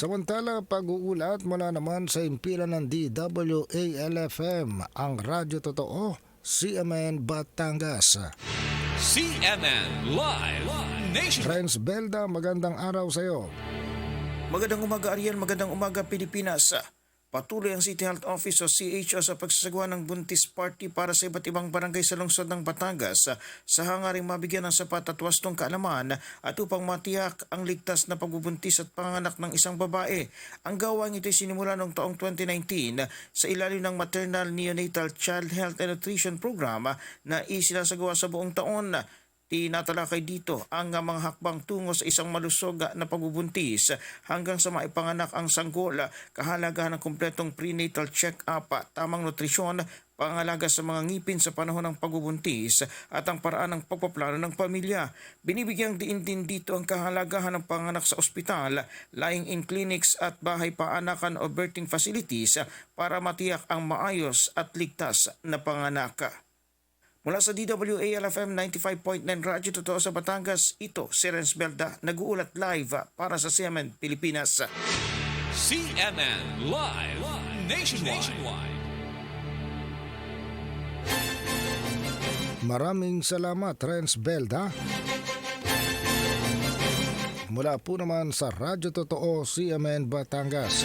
Samantala, pag-uulat mula naman sa impilan ng DWALFM, ang Radyo Totoo, CMN Batangas. CNN Live Nation. Friends Belda, magandang araw sa iyo. Magandang umaga Ariel, magandang umaga Pilipinas. Patuloy ang City Health Office o CHO sa pagsasagawa ng buntis party para sa iba't ibang barangay sa lungsod ng Batangas sa hangaring mabigyan ng sapat at wastong kaalaman at upang matiyak ang ligtas na pagbubuntis at panganak ng isang babae. Ang gawain ito ay sinimula noong taong 2019 sa ilalim ng Maternal Neonatal Child Health and Nutrition Program na isinasagawa sa buong taon. Tinatalakay dito ang mga hakbang tungo sa isang malusog na pagbubuntis hanggang sa maipanganak ang sanggol, kahalagahan ng kumpletong prenatal check-up, tamang nutrisyon, pangalaga sa mga ngipin sa panahon ng pagbubuntis at ang paraan ng pagpaplano ng pamilya. Binibigyang diin din dito ang kahalagahan ng panganak sa ospital, lying-in clinics at bahay paanakan o birthing facilities para matiyak ang maayos at ligtas na panganak. Mula sa DWALFM 95.9 Radyo Totoo sa Batangas, ito si Renz Belda, nag-uulat live para sa CMN Pilipinas. CNN Live Nationwide. Maraming salamat, Renz Belda. Mula po naman sa Radyo Totoo, CMN Batangas.